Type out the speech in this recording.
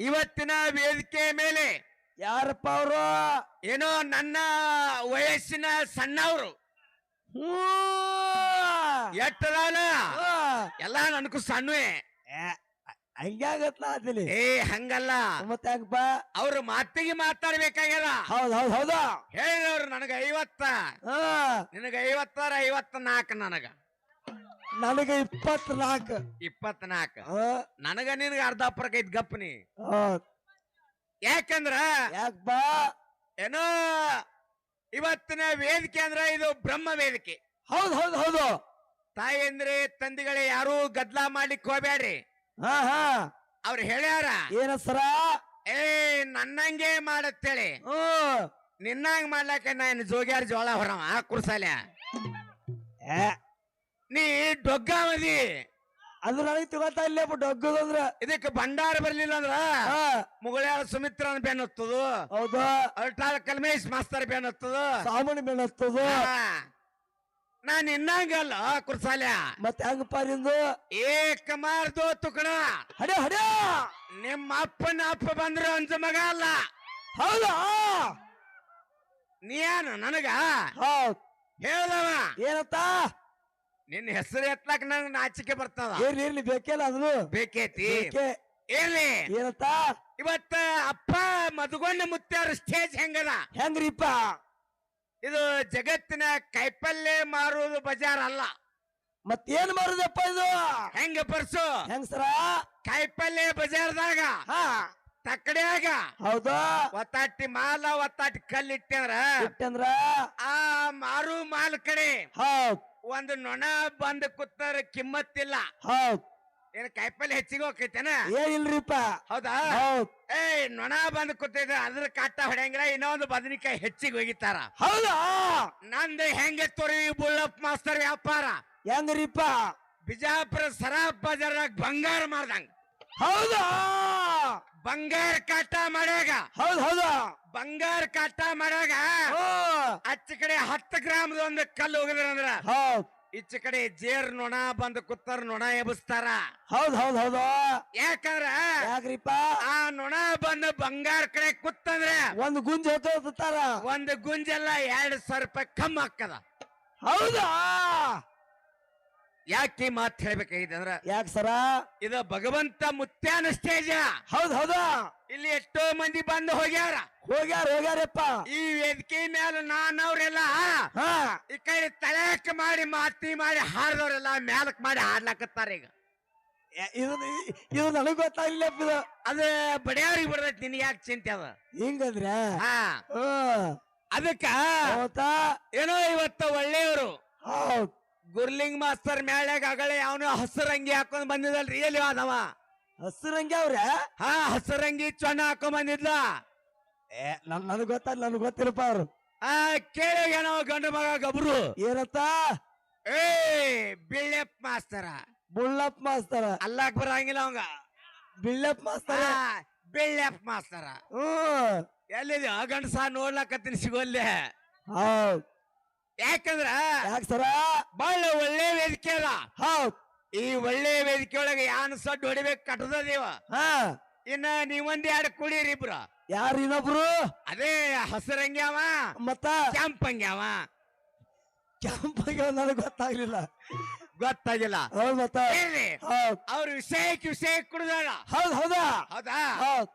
ಇವತ್ತಿನ ವೇದಿಕೆ ಮೇಲೆ ಯಾರಪ್ಪ ಅವರು? ಏನೋ ನನ್ನ ವಯಸ್ಸಿನ ಸಣ್ಣವರು. ಹ್ಞೂ. ಎಟ್ಟದಾನ ಎಲ್ಲ ನನಗೂ ಸಣ್ಣವೇ. ಅದಿಲಿ ಏ ಹಂಗಲ್ಲ. ಮತ್ತೆ ಹೆಂಗಪ್ಪ ಅವ್ರ ಮಾತಿಗೆ ಮಾತಾಡ್ಬೇಕಾಗ್ಯದ. ಹೌದ್ ಹೌದು ಹೌದಾ. ಹೇಳಿದವ್ರು ನನಗ ಐವತ್ತ. ಹಾ ನಿನಗ ಐವತ್ತಾರ ಐವತ್ತ ನಾಲ್ಕು ನನಗ. ನನಗೆ ಇಪ್ಪತ್ನಾಲ್ಕು. ಇಪ್ಪತ್ನಾಲ್ಕು. ನನಗ ನಿನಗ ಅರ್ಧ ಪರಕ ಐತ್ ಗಪ್ನಿ ಹೌದ್. ಯಾಕಂದ್ರ? ಏನೋ ಇವತ್ತಿನ ವೇದಿಕೆ ಅಂದ್ರ ಇದು ಬ್ರಹ್ಮ ವೇದಿಕೆ. ಹೌದ್ ಹೌದ್ ಹೌದು. ತಾಯಿ ಅಂದ್ರೆ ತಂದೆಗಳೇ ಯಾರು ಗದ್ಲಾ ಮಾಡ್ಲಿಕ್ ಹೋಗ್ಬೇಡ್ರಿ ಹಾ ಹಾ. ಅವ್ರು ಹೇಳ್ಯಾರ ಏನ ಸರ ಏ ನನ್ನಂಗೆ ಮಾಡತ್ತೇಳಿ. ನಿನ್ನಂಗ್ ಮಾಡ್ಲಾಕ ನಾನು ಜೋಗ್ಯಾರ ಜೋಳ ಹೊರವ ಕುರ್ಸಾಲ್ಯ? ನೀ ಡೊಗ್ಗಾವದಿ ಅದು ನನಗೆ ತಿಳ್ಕೊತಾ ಇಲ್ಲ ಡೊಗ್ಗದಂದ್ರ ಇದಕ್ಕೆ ಭಂಡಾರ ಬರ್ಲಿಲ್ಲ ಅಂದ್ರ ಮುಗಳ ಮುಗಳಾಳ ಸುಮಿತ್ರನ ಬೆನ್ ಹತ್ತದು. ಹೌದು? ಅಲ್ಟಾಳ ಕಲ್ಮೇಶ್ ಮಾಸ್ತರ್ ಬೆನ್ ಹತ್ತದು. ಸಾಮಾನ್ಯ ಬೆಳಸ್ತದ ನಾನ್ ಇನ್ನಂಗಲ್ಲ ಕುರ್ಸಾಲ್ಯ. ಮತ್ತೆ ಹೆಂಗಪ್ಪ ನಿಂದು? ಏಕ ಮಾರ್ದು ತುಕಣ. ಹಡೆ ಹಡೆ ನಿಮ್ಮ ಅಪ್ಪನ ಅಪ್ಪ ಬಂದ್ರು ಅಂಜ ಮಗ ಅಲ್ಲ. ಹೌದಾ? ನೀನು ನನಗ? ಹೌದ್. ಹೇಳ್ದವ. ಏನತ್ತ ನಿನ್ನ ಹೆಸರು ಎತ್ತಲಕ್ ನಂಗ್ ನಾಚಿಕೆ ಬರ್ತದ. ಏನ್ ಇರ್ಲಿ ಬೇಕೇಲ ಅದನ್ನು ಬೇಕೈತಿ? ಬೇಕೇ. ಇರ್ಲಿ. ಏನಂತ? ಇವತ್ತ ಅಪ್ಪ ಮದುಗೊಂಡ ಮುತ್ಯಾರ ಸ್ಟೇಜ್ ಹೆಂಗದ? ಹೆಂಗ್ರಿಪ್ಪ? ಇದು ಜಗತ್ತಿನ ಕೈಪಲ್ಯ ಮಾರುವುದು ಬಜಾರ್ ಅಲ್ಲ. ಮತ್ತೇನ್ ಮಾರುದಪ್ಪ ಇದು? ಹೆಂಗ ಪರ್ಸು? ಹೆಂಗ್ ಸರ ಕಾಯಿಪಲ್ಯ ಬಜಾರ್ದಾಗ ಹಾ. ತಕ್ಕಡ್ಯಾಗ. ಹೌದಾ? ಒತ್ತಾಟಿ ಮಾಲ ಒತ್ತಾಟಿ ಕಲ್ಲಿಟ್ಟಂದ್ರ ಇಟ್ಟಂದ್ರ? ಆ ಮಾರು ಮಾಲ್ ಕಡೆ ಹೌದ್. ಒಂದು ನೊಣ ಬಂದ್ ಕೂತಾರ ಕಿಮ್ಮತ್ತಿಲ್ಲ. ಹೌದ್. ಏನ್ ಕಾಯಿಪಲ್ಲೆ ಹೆಚ್ಚಿಗೆ ಹೋಗ್ತೈತೇನ? ಏನಿಲ್ರಿಪ್ಪ ಹೌದಾ? ಹೌದ್. ಏ ನೊಣ ಬಂದ್ ಕೂತೈತೆ ಅದ್ರ ಕಾಟ ಹೊಡೆಯಂಗಿಲ್ಲ ಇನ್ನೊಂದು ಬದನಿಕಾಯಿ ಹೆಚ್ಚಿಗೆ ಹೋಗಿತಾರ ಹೌದಾ? ನಂದು ಹೆಂಗೆ ತೋರಿ ಬುಳ್ಳಪ್ಪ ಮಾಸ್ತರ್ ವ್ಯಾಪಾರ? ಹೆಂಗ್ರಿಪ್ಪ? ಬಿಜಾಪುರ ಸರಾಬ್ ಬಜಾರ್ ಬಂಗಾರ ಮಾಡ್ದಂಗ ಹೌದಾ. ಬಂಗಾರ ಕಾಟ ಮಾಡ್ಯಾಗ. ಹೌದ್ ಹೌದು. ಬಂಗಾರ ಕಾಟ ಮಾಡ್ಯಾಗ. ಅಚ್ಚ ಕಡೆ ಹತ್ತು ಗ್ರಾಮದ ಒಂದು ಕಲ್ಲು ಹೋಗಿದ್ರ ಅಂದ್ರ. ಹೌದ್. ಈಚೆ ಕಡೆ ಜೇರ್ ನೊಣ ಬಂದ್ ಕುತ್ತಾರ ನೊಣ ಎಬ್ಸ್ತಾರ. ಹೌದ್ ಹೌದ್ ಹೌದು. ಯಾಕಂದ್ರ ಯಾಕ್ರಿಪ್ಪ? ಆ ನೊಣ ಬಂದ ಬಂಗಾರ ಕಡೆ ಕುತ್ತಂದ್ರೆ ಒಂದು ಗುಂಜ್ ಹೊತ್ತಾರ ಒಂದು ಗುಂಜೆಲ್ಲ ಎರಡ್ ಸಾವಿರ ರೂಪಾಯಿ ಕಮ್ಮಿ ಹಾಕದ ಹೌದಾ? ಯಾಕೆ ಈ ಮಾತು ಹೇಳ್ಬೇಕಾಗಿದೆ ಅಂದ್ರ ಯಾಕ ಸರ? ಇದು ಭಗವಂತ ಮುತ್ಯಾನ ಸ್ಟೇಜ. ಹೌದ್ ಹೌದಾ. ಇಲ್ಲಿ ಎಷ್ಟೋ ಮಂದಿ ಬಂದು ಹೋಗ್ಯಾರ. ಹೋಗ್ಯಾರ ಹೋಗ್ಯಾರಪ್ಪ. ಈ ವೇದಿಕೆ ಮೇಲೆ ನಾನವ್ರೆಲ್ಲ ಹಾ ಈ ಕಡೆ ತಲೆಕ್ ಮಾಡಿ ಮಾತಿ ಮಾಡಿ ಹಾರದವ್ರೆಲ್ಲ ಮ್ಯಾಲಕ್ ಮಾಡಿ ಹಾಡ್ಲಾಕತ್ತಾರ ಈಗ. ಎ- ಇದು ಇದು ನನಗ್ ಗೊತ್ತಾಗಿಲ್ಲ ಇದು. ಅದ ಬಡಿಯವ್ರಿಗೆ ಬಿಡದೈತಿ ನಿನ್ ಯಾಕೆ ಚಿಂತೆ ಅದ? ಹಿಂಗಂದ್ರ? ಹಾ. ಅದಕ್ಕ ಹೌದಾ? ಏನೋ ಇವತ್ತ ಒಳ್ಳೆಯವರು. ಹೌದ್. ಗುರ್ಲಿಂಗ್ ಮಾಸ್ತರ್ ಮ್ಯಾಳ್ಯಾಗ ಅಗಳೆ ಅವನು ಹಸರಂಗಿ ಹಾಕೊಂಡ್ ಬಂದಿದ್ದಲ್ರಿ. ಎಲ್ಲಿ ಅದವ? ಹಸರಂಗಿ ಅವ್ರ? ಹಾ ಹಸರಂಗಿ ಚೊಣ್ಣ ಹಾಕೊಂಡ್ ಬಂದಿದ್ಲ. ಏ ನನ್ ನನಗ್ ಗೊತ್ತಲ್ಲ ನನಗ್ ಗೊತ್ತಿರಪ್ಪ ಅವ್ರು. ಆ ಕೇಳಿ ಏನೋ ಗಂಡು ಮಗ ಗಬ್ರು. ಏನತ್ತ? ಏ ಬಿಳ್ಳೆಪ್ ಮಾಸ್ತರ. ಬುಳ್ಳಪ್ಪ ಮಾಸ್ತರ. ಅಲ್ಲಾಕ್ ಬರಂಗಿಲ್ಲ ಅವಂಗ. ಬಿಳ್ಳಪ್ಪ ಮಾಸ್ತರ. ಆ, ಬಿಳ್ಳೆಪ್ ಮಾಸ್ತರ. ಹ್ಮ್. ಎಲ್ಲಿದೆ ಗಂಡಸ ನೋಡ್ಲಕತ್ತೀನಿ ಸಿಗೋಲ್ಲೇ. ಹೌದ್. ಯಾಕಂದ್ರ ಯಾಕ ಸರ? ಬಹಳ ಒಳ್ಳೆ ವೇದಿಕೆ ಅದ. ಹೌದ್. ಈ ಒಳ್ಳೆ ವೇದಿಕೆ ಒಳಗೆ ಯಾನ್ ಸಡ್ ಹೊಡಿಬೇಕು ಕಟ್ಟದ ದೇವ. ಹಾ. ಇನ್ನ ನೀವೊಂದ್ ಎರಡು ಕುಡೀರಿ ಇಬ್ರು. ಯಾರು ಇನ್ನೊಬ್ರು? ಅದೇ ಹಸರಂಗ್ಯಾವ ಮತ್ತ? ಕೆಂಪಂಗಿ ಅವ. ಕೆಂಪಗೆ ನನಗ್ ಗೊತ್ತಾಗ್ಲಿಲ್ಲ. ಗೊತ್ತಾಗಿಲ್ಲ. ಹೌದ್ ಮತ್ತ? ಇರ್ಲಿ ಹೌದ್. ಅವ್ರ ವಿಷಯಕ್ಕೆ ವಿಷಯ ಕುಡ್ದಾರ ಹೌದ್ ಹೌದಾ? ಹೌದಾ? ಹೌದ್.